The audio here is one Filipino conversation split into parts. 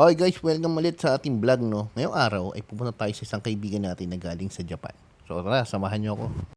Okay guys, welcome ulit sa ating vlog no. Ngayong araw ay pupunta tayo sa isang kaibigan natin na galing sa Japan. So tara, samahan niyo ako.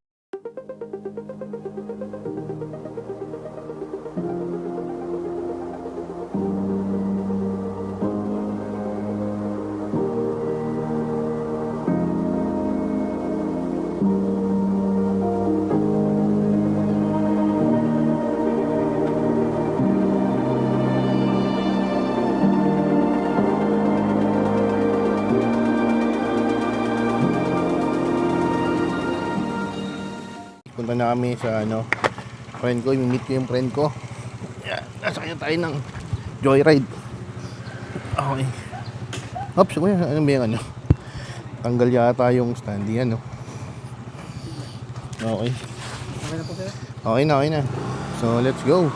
Punta na kami sa ano, friend ko, i-meet ko yung friend ko. Yeah, nasakyan tayo ng joyride. Okay. Oops, kuya, ano ba yung ano? Tanggal yata yung stand yan, no? Okay. Okay na po sir? Okay na, okay na. So, let's go.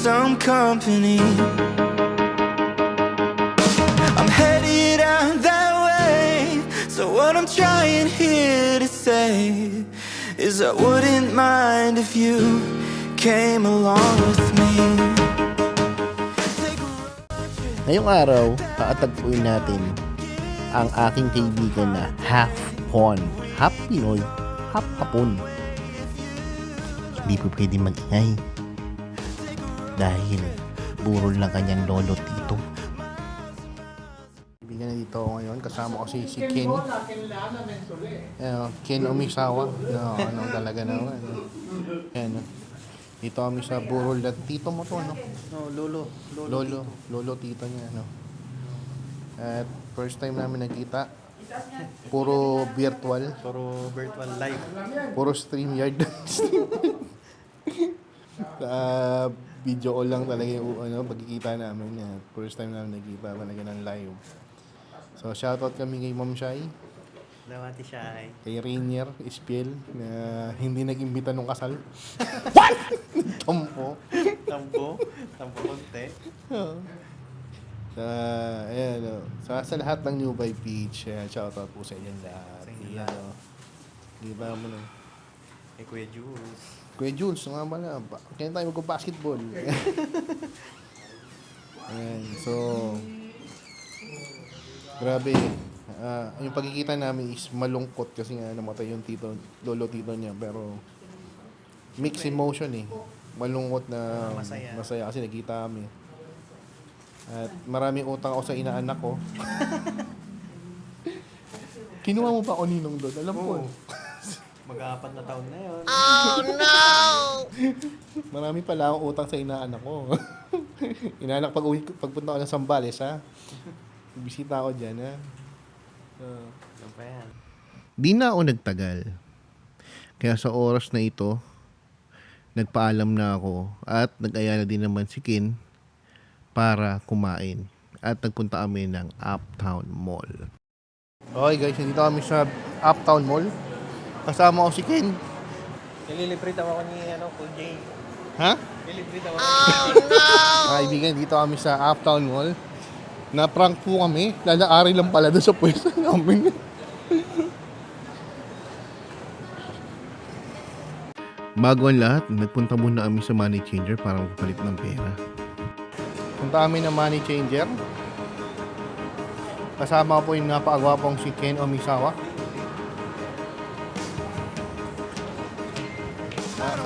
Some company. I'm headed out that way, so what I'm trying here to say is I wouldn't mind if you came along with me. Ngayong araw, taatagpuin natin ang aking kaibigan na half Pon. Half Pinoy, half Hapon. Hindi po pwede magingay. Dahil burol ng kanyang lolo tito. Kaibigan na dito ako ngayon. Kasama ko si, si Ken. Ayan, Ken Omisawa. No, ano talaga naman. Ayan, no. Dito kami sa burol na tito mo to, ano? No, lolo. Lolo, lolo tito niya, no? At first time namin nagkita, puro virtual, Puro virtual live. puro stream yard. Video call lang talaga yung ano, pagkikita namin. Yan. First time namin nagkita talaga ng live. So, shoutout kami kay Ma'am Shai, Dawati ay. kay Rainier Espiel, na hindi nag-imbita nung kasal. What? Tompo. Tampo. Tampo konti. Sa, ayan, no. sa, sa lahat ng New by Peach, ayan, shoutout po sa inyo lahat. Sa inyo lahat. Di ba mo na? Kay Kuya Jules. Kuya Jules, nga pala, kaya tayo mag-basketball. ayan, so, grabe. Ah, yung pagkikita namin is malungkot kasi nga namatay yung tito, lolo tito niya. Pero, mixed emotion eh. Malungkot na Masaya. masaya kasi nagkita kami. At maraming utang ako sa inaanak ko. Kinuha mo pa ako ninong doon. Alam ko. Oo. Mag-aapat na taon na yun. Marami pala akong utang sa inaanak ko. inaanak pag uwi, pagpunta ko ng Sambales, ha? Bisita ako dyan, ha? Uh, Yan pa yan. Di na ako nagtagal. Kaya sa oras na ito, nagpaalam na ako at nag-aya na din naman si Kin para kumain. At nagpunta kami ng Uptown Mall. Okay guys, nandito kami sa Uptown Mall. Kasama ko si Ken. Nililibre daw ako ni ano, Cool J. Ha? Nililibre daw ako ni Cool J. Mga kaibigan, dito kami sa Uptown Mall. Na-prank po kami. Lalaari lang pala doon sa pwesto namin. Bago ang lahat, nagpunta muna kami sa money changer para magpalit ng pera. Punta kami ng money changer. Kasama ko po yung napakagwapong si Ken Omisawa.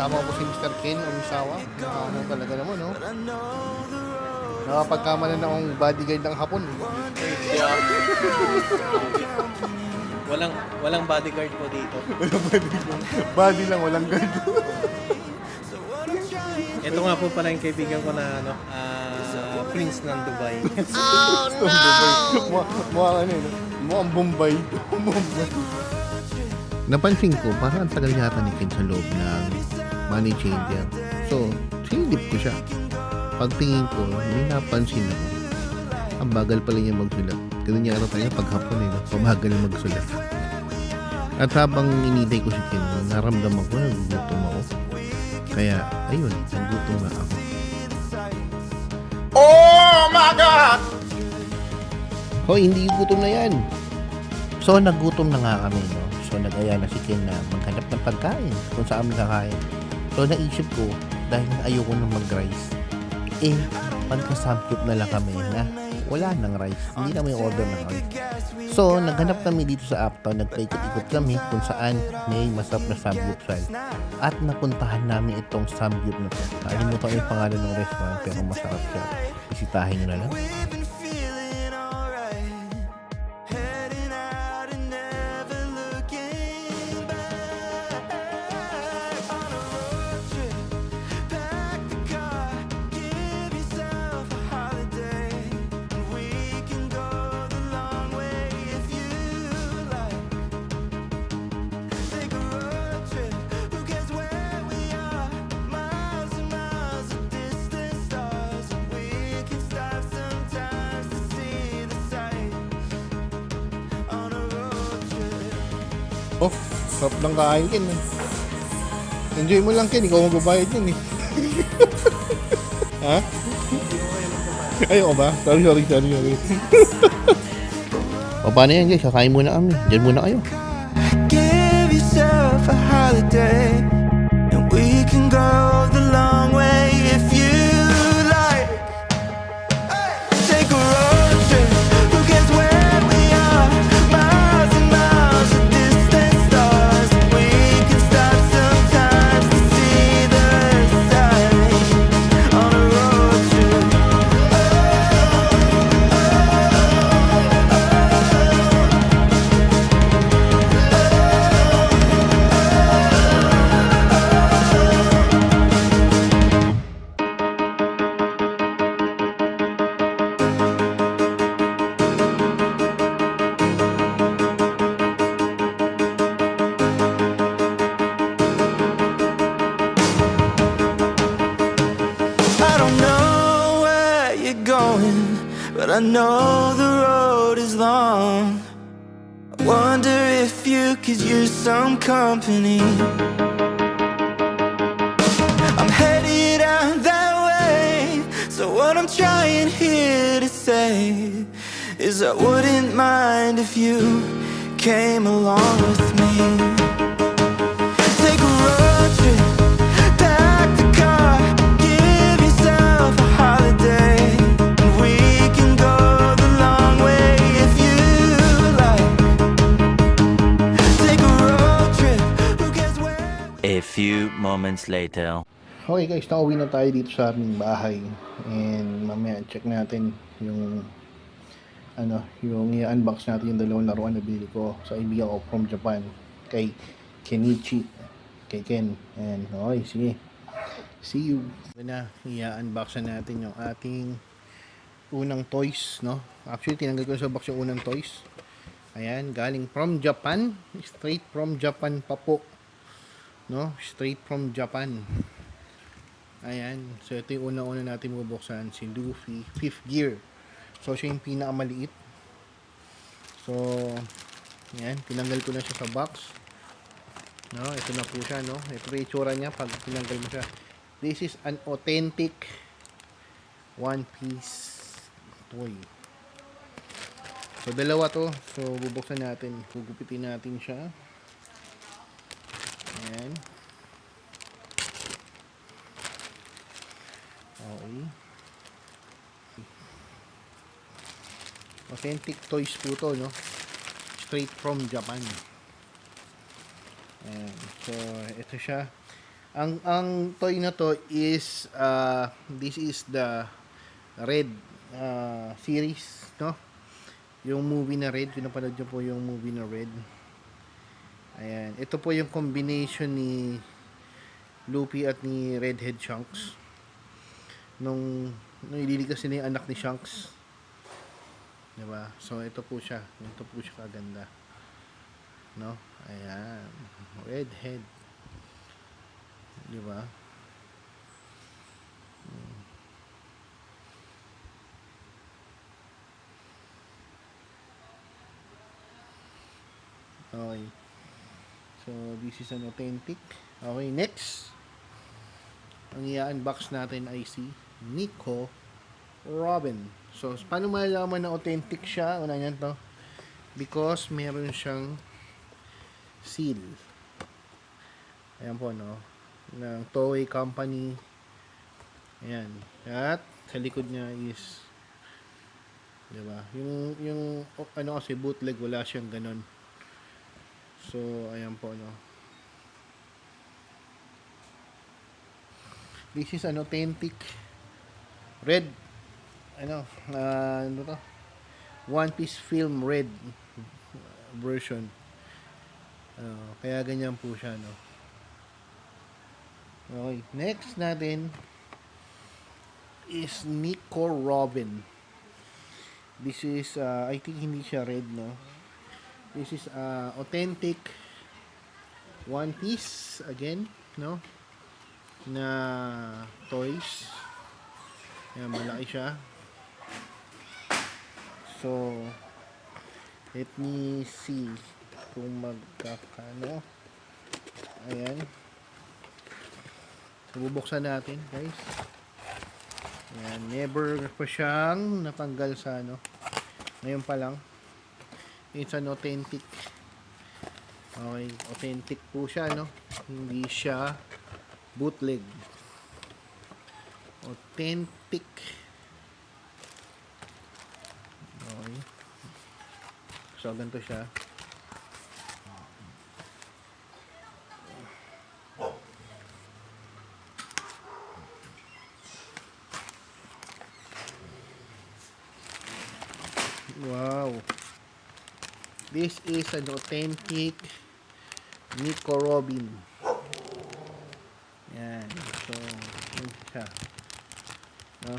Kasama ko po si Mr. Ken Omisawa. Na ano talaga naman, no? But I know the road Nakapagkamalan na akong bodyguard ng hapon. Walang, walang bodyguard po dito. Walang bodyguard. Body lang, walang guard. Ito nga po pala yung kaibigan ko na ano, ah, Prince ng Dubai. Mukha, mukha ano yun. Mukhang Bombay. Bombay. Napansin ko, parang ang tagal yata ni Ken sa loob ng money changer. So, sinilip ko siya. Pagtingin ko, may napansin ako. Ang bagal pala niya magsulat. Ganun niya ano tayo pag hapon eh. no? Pamagal niya magsulat. At habang inintay ko si Ken, naramdaman ko nagugutom ako. Kaya, ayun, nagutom na ako. Oh my God! Hoy, hindi gutom na yan. So, nagutom na nga kami, no? So, nag-aya na si Ken na maghanap ng pagkain kung saan kakain. So, naisip ko, dahil ayoko nang mag-rice, eh, magka-samgyup na lang kami na wala nang rice. Hindi na may order ng rice. So, naghanap kami dito sa Uptown, nagpaikot-ikot kami kung saan may masarap na samgyupsal. At napuntahan namin itong samgyup na to. Nakalimutan ko yung pangalan ng restaurant pero masarap siya. Bisitahin nyo na lang. Sarap ng kain, Ken. eh. Enjoy mo lang, Ken. Ikaw ang babayad yun, eh. ha? Ayoko ba? Sorry, sorry, sorry, sorry. o, paano yan, guys? Kakain muna kami. Diyan muna kayo. Give yourself a holiday, but I know the road is long. I wonder if you could use some company. I'm headed out that way, so what I'm trying here to say is I wouldn't mind if you came along with me. Moments later. Okay guys, nakauwi na tayo dito sa aming bahay. And mamaya check natin yung ano, yung i-unbox natin yung dalawang laruan na bili ko sa kaibigan ko from Japan kay Kenichi kay Ken and okay, sige see you na, i-unbox na natin yung ating unang toys, no? Actually, tinanggal ko sa box yung unang toys. Ayan, galing from Japan. Straight from Japan pa po. No? Straight from Japan. Ayan. So, ito yung una-una natin bubuksan. Si Luffy. Fifth gear. So, siya yung pinakamaliit. So, ayan. Tinanggal ko na siya sa box. No? Ito na po siya, no? Ito yung itsura niya pag tinanggal mo siya. This is an authentic One Piece toy. So, dalawa to. So, bubuksan natin. Gugupitin natin siya. Ayan. Okay. Authentic toys po to, no? Straight from Japan. Ayan. So, ito siya. Ang ang toy na to is uh, this is the Red uh, series, no? Yung movie na Red, pinapanood nyo po yung movie na Red. Ayan. Ito po yung combination ni Luffy at ni Redhead Shanks. Nung, nung ililigtas nila yung anak ni Shanks. Diba? So, ito po siya. Ito po siya kaganda. No? Ayan. Redhead. Diba? Hmm. Okay. So, this is an authentic. Okay, next. Ang i-unbox natin ay si Nico Robin. So, paano malalaman na authentic siya? Una yan to. Because meron siyang seal. Ayan po, no? Ng Toei Company. Ayan. At sa likod niya is 'di ba? Yung yung ano kasi bootleg wala siyang ganon. So, ayan po, no? This is an authentic red ano, ah, ano to? One Piece film red version. Ah, kaya ganyan po siya, no? Okay, next natin is Nico Robin. This is, uh, I think hindi siya red, no? This is uh, authentic One Piece again, no? Na toys. Yan, malaki siya. So, let me see kung magkakano. Ayan. So, bubuksan natin, guys. Ayan, never pa siyang natanggal sa ano. Ngayon pa lang. It's an authentic. Okay, authentic po siya, no? Hindi siya bootleg. Authentic. Okay. So, ganito siya. Wow. This is an authentic Nico Robin. Yan. So, yun siya. No?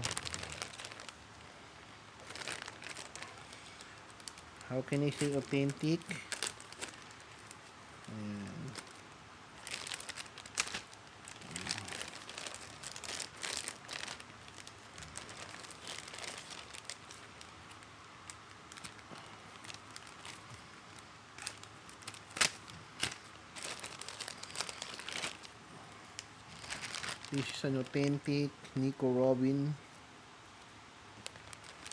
How can I say authentic? This is an authentic Nico Robin.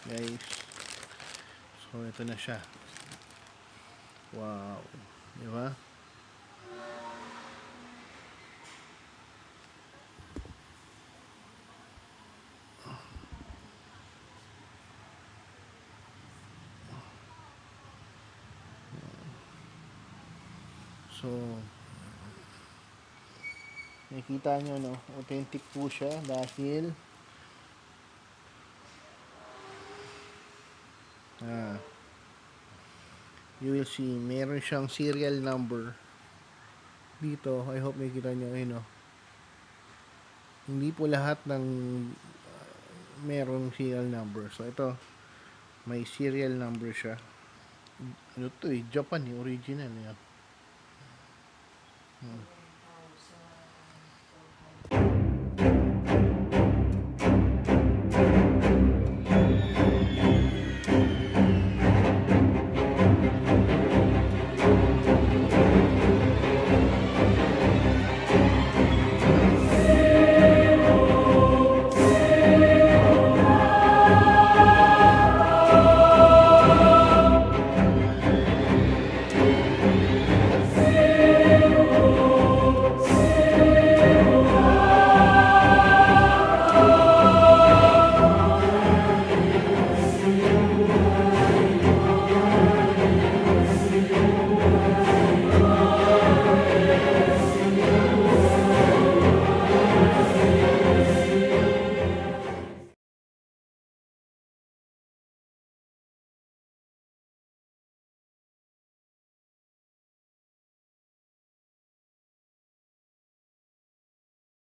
Guys. So, ito na siya. Wow. Di ba? So, nakikita nyo, no? Authentic po siya dahil ah, you will see, meron siyang serial number dito. I hope makita nyo, ayun, no? Hindi po lahat ng uh, merong serial number. So, ito, may serial number siya. Ano to eh, Japan eh, original yan. Hmm.